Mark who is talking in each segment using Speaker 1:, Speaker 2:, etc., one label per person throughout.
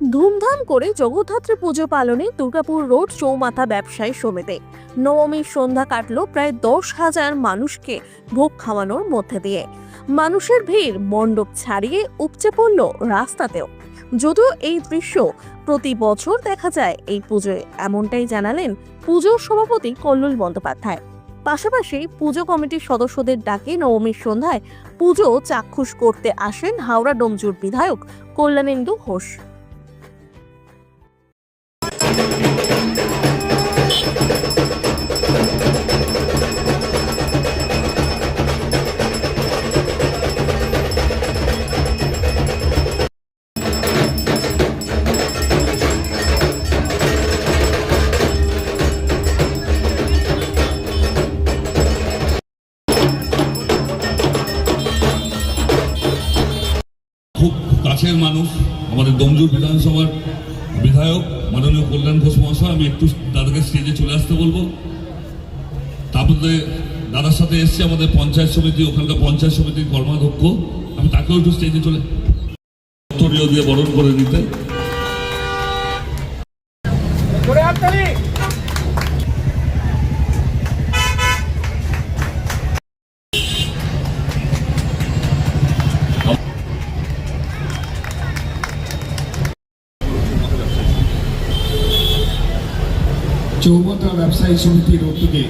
Speaker 1: ধুমধাম করে জগদ্ধাত্রী পুজো পালনে দুর্গাপুর রোড চৌমাথা ব্যবসায়ী সমিতি নবমীর সন্ধ্যা কাটলো প্রায় দশ হাজার মানুষকে ভোগ খাওয়ানোর মধ্যে দিয়ে। মানুষের ভিড় মণ্ডপ ছাড়িয়ে উপচে পড়ল রাস্তাতেও। যদিও এই দৃশ্য প্রতি বছর দেখা যায় এই পুজোয়, এমনটাই জানালেন পুজোর সভাপতি কল্লোল বন্দ্যোপাধ্যায়। পাশাপাশি পুজো কমিটির সদস্যদের ডাকে নবমীর সন্ধ্যায় পুজো চাক্ষুষ করতে আসেন হাওড়া ডোমজুর বিধায়ক কল্যাণেন্দু ঘোষ।
Speaker 2: কাছের মানুষ, আমাদের দমজুর বিধানসভার বিধায়ক, মাননীয় কল্যাণ ঘোষ মহাশয়, আমি একটু দাদাকে স্টেজে চলে আসতে বলব। তারপরে দাদার সাথে এসছে আমাদের পঞ্চায়েত সমিতি, ওখানকার পঞ্চায়েত সমিতির কর্মাধ্যক্ষ। আমি তাকেও একটু স্টেজে চলে দিয়ে বরণ করে নিতে।
Speaker 3: চৌমাথা ব্যবসায়ী সমিতির উদ্যোগে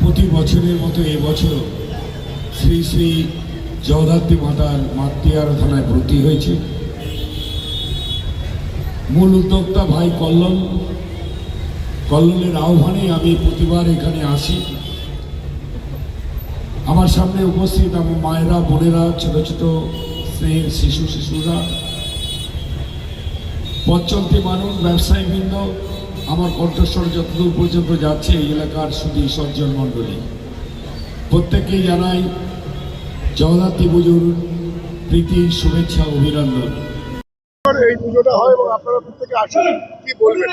Speaker 3: প্রতি বছরের মতো এবছর শ্রী শ্রী জগদ্ধাত্রী মাতার মাতৃ আরাধনায় ভর্তি হয়েছে। মূল উদ্যোক্তা ভাই কল্লন। কল্লনের আহ্বানে আমি প্রতিবার এখানে আসি। আমার সামনে উপস্থিত আমার মায়েরা, বোনেরা, ছোট ছোট স্নেহের শিশু, শিশুরা, পথচলতি মানুষ, ব্যবসায়ীবৃন্দ আমার কণ্ঠস্বর যতদূর পর্যন্ত যাচ্ছে এই এলাকার শুধু সজ্জন মণ্ডলী। প্রত্যেককেই জানাই জগদ্ধাত্রী পুজোর প্রীতি শুভেচ্ছা অভিনন্দন।
Speaker 4: এই পুজোটা হয় এবং আপনারা প্রত্যেকে আসেন কি বলবেন?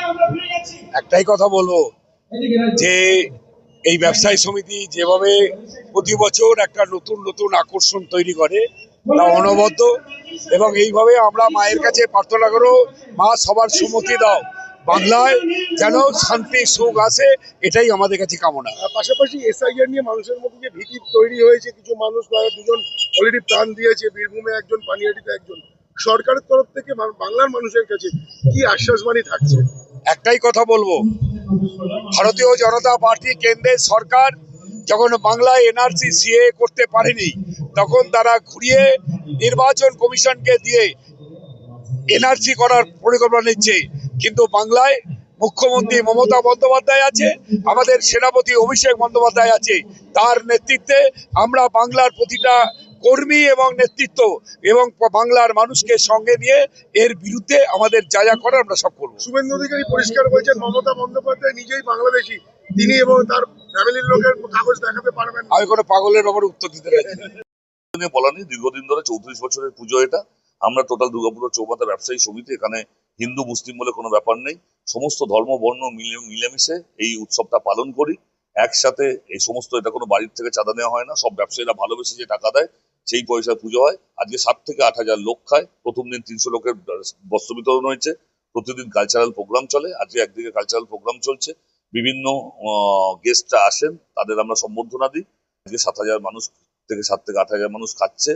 Speaker 5: একটাই কথা বলব যে এই ব্যবসায়ী সমিতি যেভাবে প্রতি বছর একটা নতুন নতুন আকর্ষণ তৈরি করে তা অনবদ্য এবং এইভাবে আমরা মায়ের কাছে প্রার্থনা করো মা সবার সুমতি দাও। বাংলায় যেন শান্তি সুখ আসে এটাই আমাদের কাছে কামনা।
Speaker 4: আর পাশাপাশি এসআইআর নিয়ে মানুষের মধ্যে যে ভীতি তৈরি হয়েছে কিছু মানুষ বা দুজন অলরেডি প্রাণ দিয়েছে বীরভূমে একজন পানিহাটিতে একজন। সরকারের তরফ থেকে বাংলার মানুষের কাছে কি আশ্বাসবাণী থাকছে?
Speaker 5: একটাই কথা বলব ভারতীয় জনতা পার্টি কেন্দ্রের সরকার যখন বাংলায় এনআরসি সিএ করতে পারেনি তখন তারা ঘুরিয়ে নির্বাচন কমিশনকে দিয়ে এনআরসি করার পরিকল্পনা নিচ্ছে। কিন্তু বাংলায় মুখ্যমন্ত্রী মমতা বন্দ্যোপাধ্যায় আছে আমাদের সেনাপতি অভিষেক বন্দ্যোপাধ্যায় আছে তার নেতৃত্বে আমরা বাংলার প্রতিটা কর্মী এবং নেতৃত্ব এবং বাংলার মানুষকে সঙ্গে নিয়ে এর বিরুদ্ধে আমাদের যা যা করার আমরা সব করব।
Speaker 4: শুভেন্দু অধিকারী পরিষ্কার বলছেন মমতা বন্দ্যোপাধ্যায় নিজেই বাংলাদেশি তিনি এবং তার ফ্যামিলির লোকের কাগজ দেখাতে পারবেন না।
Speaker 5: আমি কোনো পাগলের ব্যাপারে উত্তর দিতে পারি
Speaker 2: বলা নেই দীর্ঘদিন ধরে চৌত্রিশ বছরের পুজো এটা। আমরা টোটাল দুর্গাপুর চৌমাথা ব্যবসায়ী সমিতি এখানে হিন্দু, মুসলিম বলে কোনো ব্যাপার নেই। সমস্ত ধর্ম, বর্ণ মিলে মিলেমিশে এই উৎসবটা পালন করি। একসাথে এই সমস্ত এটা কোনো বাড়ির থেকে চাঁদা নেওয়া হয় না। সব ব্যবসায়ীরা ভালোবেসে যে টাকা দেয়, সেই পয়সায় পুজো হয়। আজকে সাত থেকে আট হাজার লোক খায়। প্রথম দিন তিনশো লোকের বস্ত্র বিতরণ হয়েছে। প্রতিদিন কালচারাল প্রোগ্রাম চলে। আজকে একদিকে কালচারাল প্রোগ্রাম চলছে। বিভিন্ন গেস্টরা আসেন। তাদের আমরা সম্বর্ধনা দিই। আজকে সাত হাজার মানুষ থেকে সাত থেকে আট হাজার মানুষ খাচ্ছে।